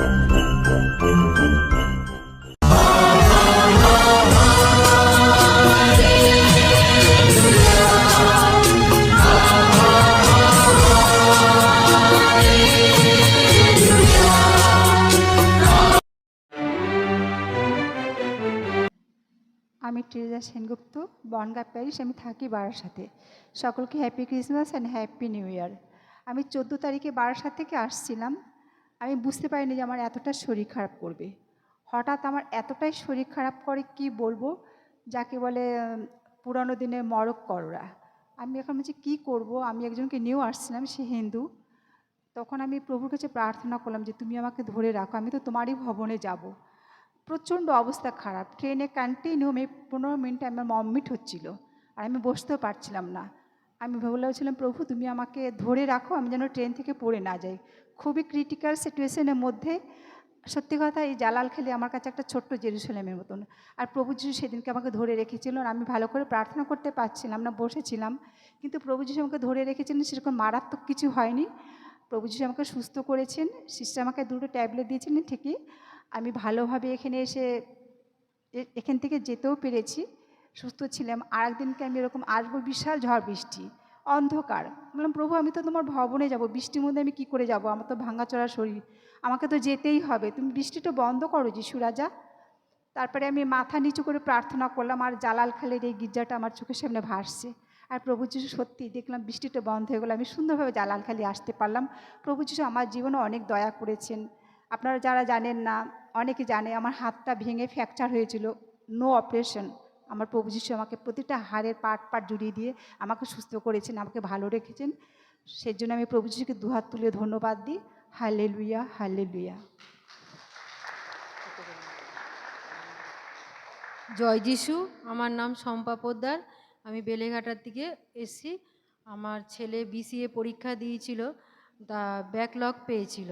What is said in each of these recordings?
আমি ট্রেজা সেনগুপ্ত বনগা প্যারিস, আমি থাকি বারাসাতে। সকলকে happy Christmas and happy new year আমি চোদ্দ তারিখে বারাসাত থেকে আসছিলাম। আমি বুঝতে পারিনি যে আমার এতটা শরীর খারাপ করবে। হঠাৎ আমার এতটাই শরীর খারাপ করে কি বলব? যাকে বলে, পুরানো দিনের মরক কররা আমি এখন বলছি কী করব? আমি একজনকে নিয়েও আসছিলাম, সে হিন্দু। তখন আমি প্রভুর কাছে প্রার্থনা করলাম যে, তুমি আমাকে ধরে রাখো, আমি তো তোমারই ভবনে যাব। প্রচণ্ড অবস্থা খারাপ। ট্রেনে কন্টিনিউ আমি পনেরো মিনিটে আমার মমিট হচ্ছিল। আর আমি বসতেও পারছিলাম না। আমি বলেছিলাম প্রভু, তুমি আমাকে ধরে রাখো, আমি যেন ট্রেন থেকে পড়ে না যাই। খুবই ক্রিটিক্যাল সিচুয়েশনের মধ্যে। সত্যি কথা, এই জালাল খেলে আমার কাছে একটা ছোট্ট জেরুসালেমের মতন। আর প্রভু যিশু সেদিনকে আমাকে ধরে রেখেছিল আর আমি ভালো করে প্রার্থনা করতে পারছিলাম না, বসেছিলাম। কিন্তু প্রভু যিশু আমাকে ধরে রেখেছিলেন, সেরকম মারাত্মক কিছু হয়নি। প্রভু যিশু আমাকে সুস্থ করেছেন সিস্টার আমাকে দুটো ট্যাবলেট দিয়েছিলেন ঠিকই। আমি ভালোভাবে এখানে এসে এখান থেকে যেতেও পেরেছি, সুস্থ ছিলাম। আর একদিনকে আমি এরকম আসব বিশাল ঝড় বৃষ্টি অন্ধকার। বললাম, প্রভু, আমি তো তোমার ভবনে যাব। বৃষ্টির মধ্যে আমি কি করে যাব? আমার তো ভাঙাচড়া শরীর। আমাকে তো যেতেই হবে। তুমি বৃষ্টিটা বন্ধ করো, যিশু রাজা। তারপরে আমি মাথা নিচু করে প্রার্থনা করলাম, আর জালাল খালের এই গির্জাটা আমার চোখের সামনে ভাসছে। আর প্রভু যিশু, সত্যি দেখলাম বৃষ্টিটা বন্ধ হয়ে গেলো। আমি সুন্দরভাবে জালাল খালি আসতে পারলাম। প্রভু যিশু আমার জীবনে অনেক দয়া করেছেন। আপনারা যারা জানেন না, অনেকে জানে আমার হাতটা ভেঙে ফ্র্যাকচার হয়েছিল। No operation. আমার প্রভু যিশু আমাকে প্রতিটা হাড়ের পাট পাট জুড়িয়ে দিয়ে আমাকে সুস্থ করেছেন, আমাকে ভালো রেখেছেন। সেই জন্য আমি প্রভু যিশুকে দুহাত তুলে ধন্যবাদ দিই। হালে লুইয়া হালে লুইয়া জয় যিশু, আমার নাম শম্পা পোদ্দার। আমি বেলেঘাটার থেকে এসছি। আমার ছেলে বিসিএ পরীক্ষা দিয়েছিল, তা ব্যাকলগ পেয়েছিল।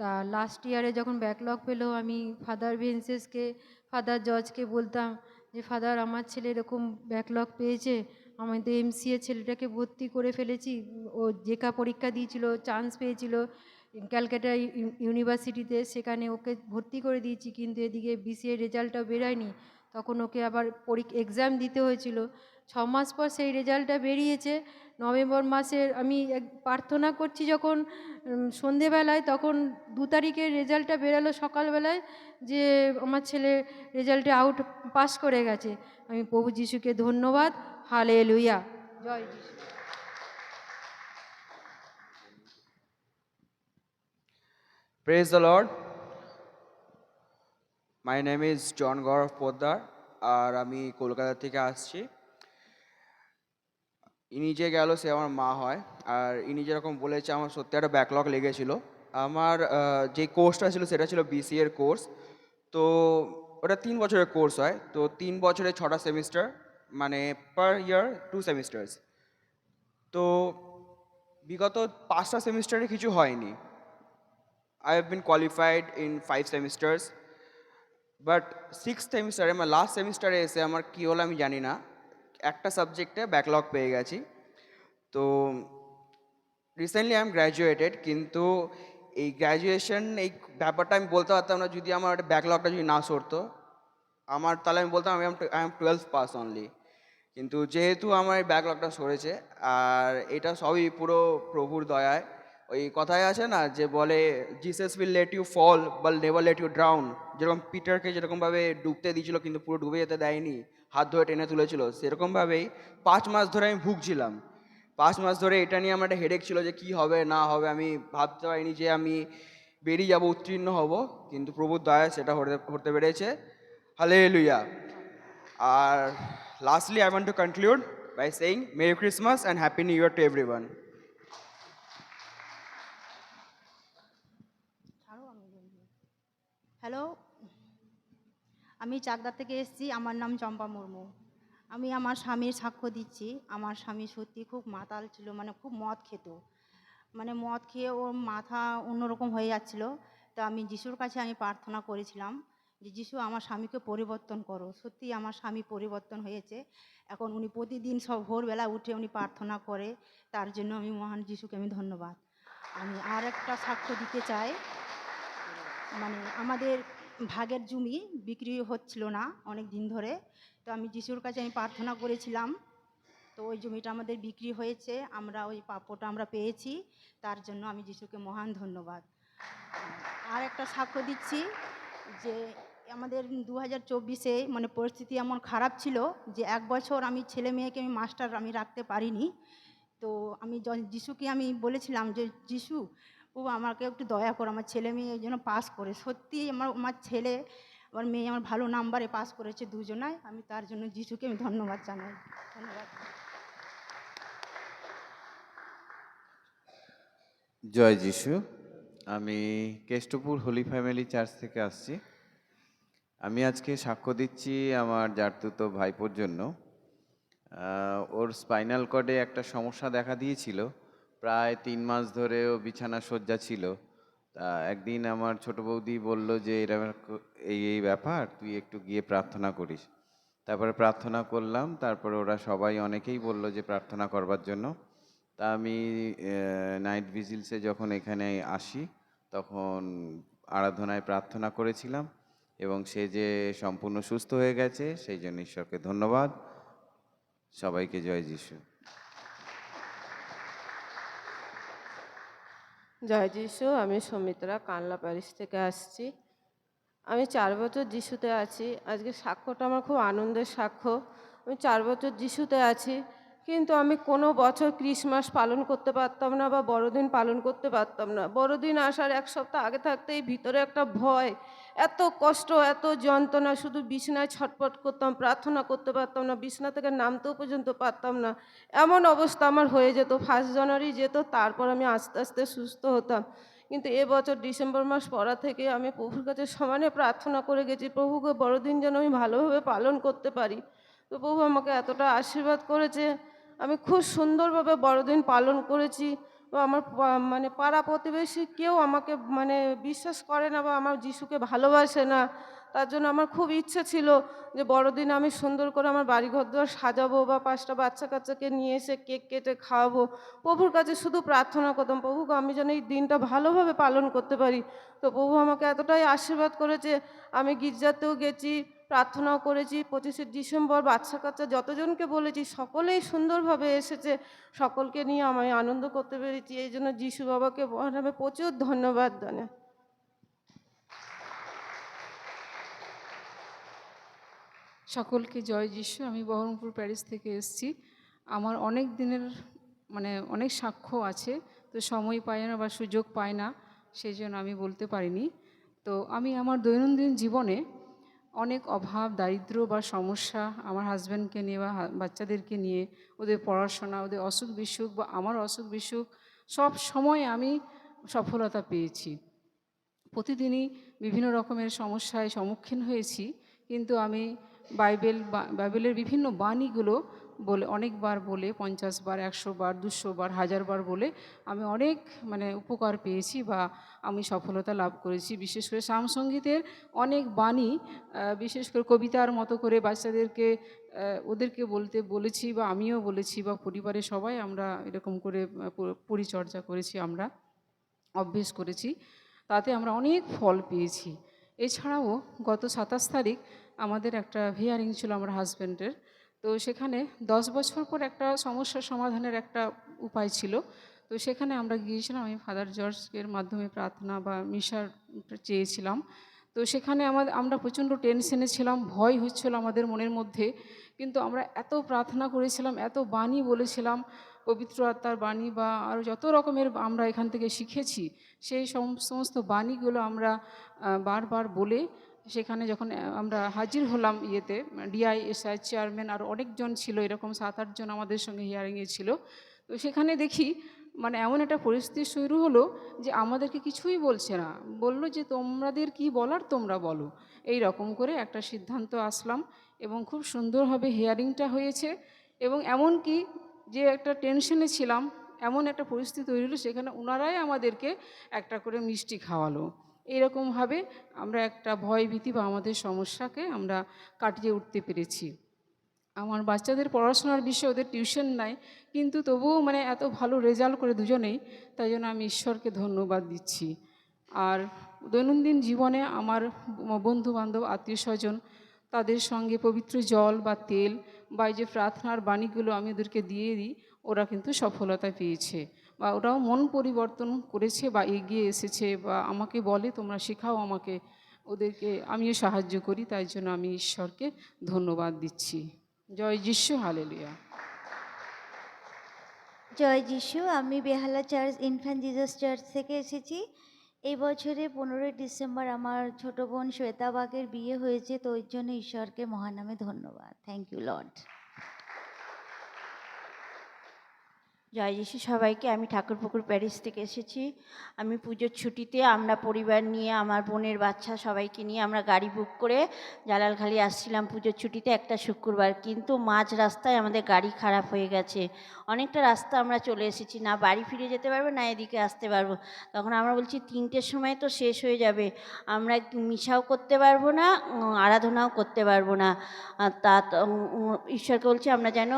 তা লাস্ট ইয়ারে যখন ব্যাকলগ পেল, আমি ফাদার ভেন্সেসকে ফাদার জজকে বলতাম যে ফাদার আমার ছেলে এরকম ব্যাকলগ পেয়েছে, আমি তো এমসিএ ছেলেটাকে ভর্তি করে ফেলেছি। ও জেকা পরীক্ষা দিয়েছিল চান্স পেয়েছিল ক্যালকাটা ইউনিভার্সিটিতে সেখানে ওকে ভর্তি করে দিয়েছি, কিন্তু এদিকে বিসিএ রেজাল্টটা বেরোয়নি। তখন ওকে আবার পরীক্ষা এক্সাম দিতে হয়েছিল। ছ মাস পর সেই রেজাল্টটা বেরিয়েছে। নভেম্বর মাসের আমি প্রার্থনা করছি যখন সন্ধেবেলায় তখন দু তারিখের রেজাল্টটা বেরালো সকালবেলায় যে আমার ছেলে রেজাল্টে আউট পাস করে গেছে। আমি প্রভু যিশুকে ধন্যবাদ। হালে লুইয়া জয় Jishu. Praise the Lord. My name is John Gourab Poddar আর আমি কলকাতা থেকে আসছি। ইনি যে গেল, সে আমার মা হয়। আর ইনি যেরকম বলেছে, আমার সত্যি একটা ব্যাকলগ লেগেছিল। আমার যে কোর্সটা ছিল, সেটা ছিল বিসি এর কোর্স তো ওটা তিন বছরের কোর্স হয়। তো তিন বছরে ছটা সেমিস্টার মানে পার ইয়ার টু সেমিস্টার্স তো বিগত পাঁচটা সেমিস্টারে কিছু হয়নি। I have been qualified in five semesters. But six সেমিস্টারে আমার লাস্ট সেমিস্টারে এসে আমার কী হলো আমি জানি না। একটা সাবজেক্টে ব্যাকলগ পেয়ে গেছি। তো রিসেন্টলি আই এম গ্র্যাজুয়েটেড কিন্তু এই গ্র্যাজুয়েশন এই ব্যাপারটা আমি বলতে পারতাম না যদি আমার ব্যাকলগটা যদি না সরতো। আমার তাহলে আমি বলতাম আমি I am twelve pass only কিন্তু যেহেতু আমার এই ব্যাকলগটা সরেছে, আর এটা সবই পুরো প্রভুর দয়ায় ওই কথায় আছে না যে বলে Jesus will let you fall but never let you drown যেরকম পিটারকে যেরকমভাবে ডুবতে দিয়েছিল, কিন্তু পুরো ডুবে যেতে দেয়নি, হাত ধরে টেনে তুলেছিল, সেরকমভাবেই পাঁচ মাস ধরে আমি ভুগছিলাম। পাঁচ মাস ধরে এটা নিয়ে আমার একটা হেডেক ছিল যে কি হবে, না হবে, আমি ভাবতে পারিনি যে আমি বেরিয়ে যাব, উত্তীর্ণ হব, কিন্তু প্রভুর দয়া সেটা হতে হতে পেরেছে। Hallelujah R lastly I want to conclude by saying merry Christmas and happy new year to everyone hello আমি চাকদা থেকে এসেছি, আমার নাম চম্পা মুর্মু। আমি আমার স্বামীর সাক্ষ্য দিচ্ছি। আমার স্বামী সত্যি খুব মাতাল ছিল মানে খুব মদ খেত। মানে মদ খেয়ে ওর মাথা অন্যরকম হয়ে যাচ্ছিল। তো আমি যিশুর কাছে আমি প্রার্থনা করেছিলাম যে, যিশু, আমার স্বামীকে পরিবর্তন করো। সত্যি আমার স্বামী পরিবর্তন হয়েছে। এখন উনি প্রতিদিন সব ভোরবেলা উঠে উনি প্রার্থনা করে। তার জন্য আমি মহান যিশুকে আমি ধন্যবাদ। আমি আর একটা সাক্ষ্য দিতে চাই। মানে আমাদের ভাগের জমি বিক্রি হচ্ছিল না অনেক দিন ধরে। তো আমি যিশুর কাছে আমি প্রার্থনা করেছিলাম, তো ওই জমিটা আমাদের বিক্রি হয়েছে, আমরা ওই প্রাপ্যটা আমরা পেয়েছি, তার জন্য আমি যিশুকে মহান ধন্যবাদ। আর একটা সাক্ষ্য দিচ্ছি যে আমাদের দু হাজার চব্বিশে মানে পরিস্থিতি এমন খারাপ ছিল যে এক বছর আমি ছেলে মেয়েকে আমি মাস্টার আমি রাখতে পারিনি। তো আমি যিশুকে আমি বলেছিলাম যে, যিশু ও আমাকে একটু দয়া করো, আমার ছেলে মেয়ে যেন পাস করে। সত্যি আমার আমার ছেলে, আমার মেয়ে আমার ভালো নাম্বারে পাস করেছে দুজনায়। আমি তার জন্য যিশুকে আমি ধন্যবাদ জানাই। ধন্যবাদ। জয় যিশু। আমি কেষ্টপুর হোলি ফ্যামিলি চার্চ থেকে আসছি। আমি আজকে সাক্ষ্য দিচ্ছি আমার জারতুত ভাইপোর জন্য। ওর স্পাইনাল কর্ডে একটা সমস্যা দেখা দিয়েছিল। প্রায় তিন মাস ধরে ও বিছানা শয্যা ছিল। তা একদিন আমার ছোট বৌদি বলল যে এরকম এই এই ব্যাপার, তুই একটু গিয়ে প্রার্থনা করিস। তারপরে প্রার্থনা করলাম, তারপরে ওরা সবাই অনেকেই বলল যে, প্রার্থনা করবার জন্য। তা আমি নাইট ভিজিলসে যখন এখানে আসি, তখন আরাধনায় প্রার্থনা করেছিলাম এবং সে যে সম্পূর্ণ সুস্থ হয়ে গেছে, সেই জন্য ঈশ্বরকে ধন্যবাদ। সবাইকে জয় যিশু। জয় যিশু, আমি সৌমিত্রা, কানলা প্যারিস থেকে আসছি। আমি চার বছর যিশুতে আছি। আজকে সাক্ষ্যটা আমার খুব আনন্দের সাক্ষ্য। আমি চার বছর যিশুতে আছি, কিন্তু আমি কোনো বছর ক্রিসমাস পালন করতে পারতাম না বা বড়দিন পালন করতে পারতাম না। বড়দিন আসার এক সপ্তাহ আগে থাকতেই ভিতরে একটা ভয় এত কষ্ট, এত যন্ত্রণা, শুধু বিছনায় ছটপট করতাম, প্রার্থনা করতে পারতাম না, বিছনা থেকে নামতেও পর্যন্ত পারতাম না। এমন অবস্থা আমার হয়ে যেত ফার্স্ট জানুয়ারি যেত, তারপর আমি আস্তে আস্তে সুস্থ হতাম। কিন্তু এবছর ডিসেম্বর মাস পড়া থেকে আমি প্রভুর কাছে সমানে প্রার্থনা করে গেছি, প্রভুকে, বড়দিন যেন আমি ভালোভাবে পালন করতে পারি। তো প্রভু আমাকে এতটা আশীর্বাদ করেছে। আমি খুব সুন্দরভাবে বড়দিন পালন করেছি। আমার মানে পাড়া প্রতিবেশী কেউ আমাকে মানে বিশ্বাস করে না বা আমার যিশুকে ভালোবাসে না, তার জন্য আমার খুব ইচ্ছে ছিল যে বড়দিন আমি সুন্দর করে আমার বাড়ি ঘর দুয়ার সাজাবো বা পাঁচটা বাচ্চা কাচ্চাকে নিয়ে এসে কেক কেটে খাওয়াবো। প্রভুর কাছে শুধু প্রার্থনা করতাম প্রভুকে আমি যেন এই দিনটা ভালোভাবে পালন করতে পারি। তো প্রভু আমাকে এতটাই আশীর্বাদ করেছে, আমি গির্জাতেও গেছি প্রার্থনাও করেছি। পঁচিশে ডিসেম্বর বাচ্চা কাচ্চা যতজনকে বলেছি, সকলেই সুন্দরভাবে এসেছে। সকলকে নিয়ে আমি আনন্দ করতে পেরেছি। এই জন্য যিশু বাবাকে আমি প্রচুর ধন্যবাদ জানাই সকলকে জয় যিশু। আমি বহরমপুর প্যারিস থেকে এসেছি। আমার অনেক দিনের মানে অনেক সাক্ষ্য আছে, তো সময় পায় না বা সুযোগ পায় না, সেই জন্য আমি বলতে পারিনি। তো আমি আমার দৈনন্দিন জীবনে অনেক অভাব দারিদ্র বা সমস্যা আমার হাজব্যান্ডকে নিয়ে বা বাচ্চাদেরকে নিয়ে, ওদের পড়াশোনা, ওদের অসুখ বিসুখ বা আমার অসুখ বিসুখ, সব সময় আমি সফলতা পেয়েছি। প্রতিদিনই বিভিন্ন রকমের সমস্যায় সম্মুখীন হয়েছি, কিন্তু আমি বাইবেল বাইবেলের বিভিন্ন বাণীগুলো বলে, অনেকবার বলে, পঞ্চাশ বার, একশো বার, দুশো বার, হাজার বার বলে আমি অনেক মানে উপকার পেয়েছি বা আমি সফলতা লাভ করেছি। বিশেষ করে সামসঙ্গীতের অনেক বাণী বিশেষ করে কবিতার মতো করে বাচ্চাদেরকে ওদেরকে বলতে বলেছি বা আমিও বলেছি বা পরিবারের সবাই আমরা এরকম করে পরিচর্যা করেছি, আমরা অভ্যেস করেছি, তাতে আমরা অনেক ফল পেয়েছি। এছাড়াও গত সাতাশ তারিখ আমাদের একটা হিয়ারিং ছিল আমার হাজব্যান্ডের তো সেখানে দশ বছর পর একটা সমস্যার সমাধানের একটা উপায় ছিল। তো সেখানে আমরা গিয়েছিলাম, আমি ফাদার জর্জের মাধ্যমে প্রার্থনা বা মিশার চেয়েছিলাম। তো সেখানে আমাদের আমরা প্রচণ্ড টেনশনে ছিলাম, ভয় হচ্ছিল আমাদের মনের মধ্যে। কিন্তু আমরা এত প্রার্থনা করেছিলাম, এত বাণী বলেছিলাম, পবিত্র আত্মার বাণী বা আরও যত রকমের আমরা এখান থেকে শিখেছি, সেই সমস্ত বাণীগুলো আমরা বারবার বলে সেখানে যখন আমরা হাজির হলাম ইয়েতে ডিআই এসআই চেয়ারম্যান আর অনেকজন ছিল, এরকম সাত আটজন আমাদের সঙ্গে হিয়ারিংয়ে ছিল। তো সেখানে দেখি মানে এমন একটা পরিস্থিতি শুরু হলো যে আমাদেরকে কিছুই বলছে না। বলল যে, তোমাদের কি বলার তোমরা বলো। এই রকম করে একটা সিদ্ধান্ত আসলাম এবং খুব সুন্দরভাবে হিয়ারিংটা হয়েছে। এবং এমন কি যে একটা টেনশনে ছিলাম, এমন একটা পরিস্থিতি তৈরি হলো, সেখানে ওনারাই আমাদেরকে একটা করে মিষ্টি খাওয়ালো। এইরকমভাবে আমরা একটা ভয় ভীতি বা আমাদের সমস্যাকে আমরা কাটিয়ে উঠতে পেরেছি। আমার বাচ্চাদের পড়াশোনার বিষয়ে ওদের টিউশন নাই, কিন্তু তবুও মানে এত ভালো রেজাল্ট করে দুজনেই, তাই জন্য আমি ঈশ্বরকে ধন্যবাদ দিচ্ছি। আর দৈনন্দিন জীবনে আমার বন্ধু বান্ধব আত্মীয় স্বজন তাদের সঙ্গে পবিত্র জল বা তেল বা এই যে প্রার্থনার বাণীগুলো আমি ওদেরকে দিয়ে দিই, ওরা কিন্তু সফলতা পেয়েছে। বা ওরাও মন পরিবর্তন করেছে বা এগিয়ে এসেছে বা আমাকে বলে, তোমরা শেখাও আমাকে, ওদেরকে আমিও সাহায্য করি। তাই জন্য আমি ঈশ্বরকে ধন্যবাদ দিচ্ছি। জয় যিশু, হালেলুয়া। জয় যিশু, আমি Behala church, infant Jesus church থেকে এসেছি। এই বছরে পনেরোই ডিসেম্বর আমার ছোট বোন শ্বেতা বাগের বিয়ে হয়েছে, তো ওই জন্য ঈশ্বরকে মহানামে ধন্যবাদ। Thank you, Lord. জয় যিশু সবাইকে। আমি ঠাকুরপুকুর প্যারিস থেকে এসেছি। আমি পুজোর ছুটিতে আমরা পরিবার নিয়ে, আমার বোনের বাচ্চা সবাইকে নিয়ে আমরা গাড়ি বুক করে জালালখালি আসছিলাম পুজোর ছুটিতে একটা শুক্রবার। কিন্তু মাঝ রাস্তায় আমাদের গাড়ি খারাপ হয়ে গেছে। অনেকটা রাস্তা আমরা চলে এসেছি। না বাড়ি ফিরে যেতে পারব, না এদিকে আসতে পারব। তখন আমরা বলছি, তিনটের সময় তো শেষ হয়ে যাবে। আমরা মিশাও করতে পারব না আরাধনাও করতে পারব না। তা ঈশ্বরকে বলছি, আমরা যেন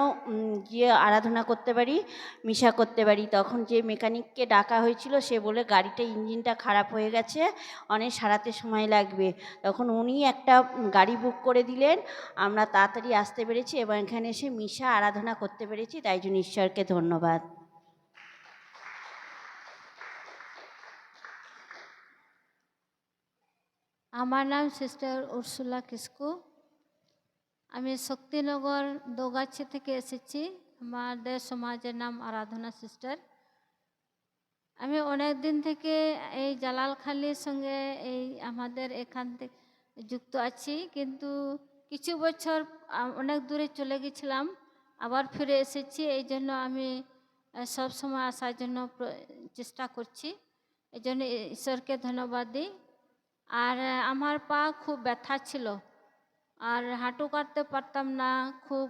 গিয়ে আরাধনা করতে পারি। মিশা করতে পারি। তখন যে মেকানিককে ডাকা হয়েছিল, সে বলে, গাড়িটা ইঞ্জিনটা খারাপ হয়ে গেছে, অনেক সারাতে সময় লাগবে। তখন উনি একটা গাড়ি বুক করে দিলেন। আমরা তাড়াতাড়ি আসতে পেরেছি এবং এখানে এসে মিশা আরাধনা করতে পেরেছি। তাই জন্য ঈশ্বরকে ধন্যবাদ। আমার নাম সিস্টার উর্সুলা কিসকু। আমি শক্তিনগর দোগাছি থেকে এসেছি। আমাদের সমাজের নাম আরাধনা সিস্টার। আমি অনেক দিন থেকে এই জালালখালির সঙ্গে এই আমাদের এখান থেকে যুক্ত আছি, কিন্তু কিছু বছর অনেক দূরে চলে গেছিলাম, আবার ফিরে এসেছি, এই জন্য আমি সব সময় আসার জন্য চেষ্টা করছি, এই জন্য ঈশ্বরকে ধন্যবাদ দিই। আর আমার পা খুব ব্যথা ছিল, আর হাঁটু কাটতে পারতাম না, খুব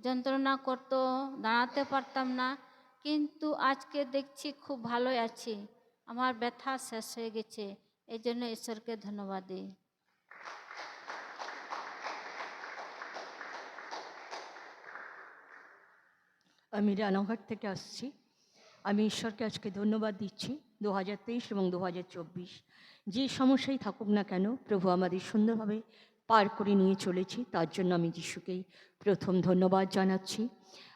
যন্ত্রণা করতো, দাঁড়াতে পারতাম না। কিন্তু আজকে দেখছি খুব ভালোই আছি। আমার ব্যথা শেষ হয়ে গেছে। এই জন্য ঈশ্বরকে ধন্যবাদ দিই। আমি রানাঘাট থেকে আসছি। আমি ঈশ্বরকে আজকে ধন্যবাদ দিচ্ছি দু হাজার তেইশ এবং দু হাজার চব্বিশ। যে সমস্যাই থাকুক না কেন, প্রভু আমাদের সুন্দরভাবে পার করে নিয়ে চলেছি। তার জন্য আমি যিশুকেই প্রথম ধন্যবাদ জানাচ্ছি।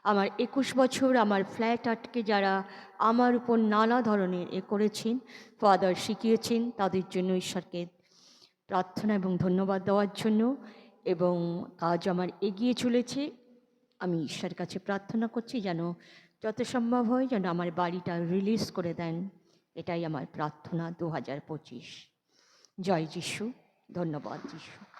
আমার একুশ বছর আমার ফ্ল্যাট আটকে যারা আমার উপর নানা ধরনের এ করেছেন, ফাদার শিখিয়েছেন, তাদের জন্য ঈশ্বরকে প্রার্থনা এবং ধন্যবাদ দেওয়ার জন্য এবং কাজ আমার এগিয়ে চলেছে। আমি ঈশ্বরের কাছে প্রার্থনা করছি যেন যত সম্ভব হয় যেন আমার বাড়িটা রিলিজ করে দেন। এটাই আমার প্রার্থনা দু হাজার পঁচিশ। জয় যিশু। ধন্যবাদ যিশু।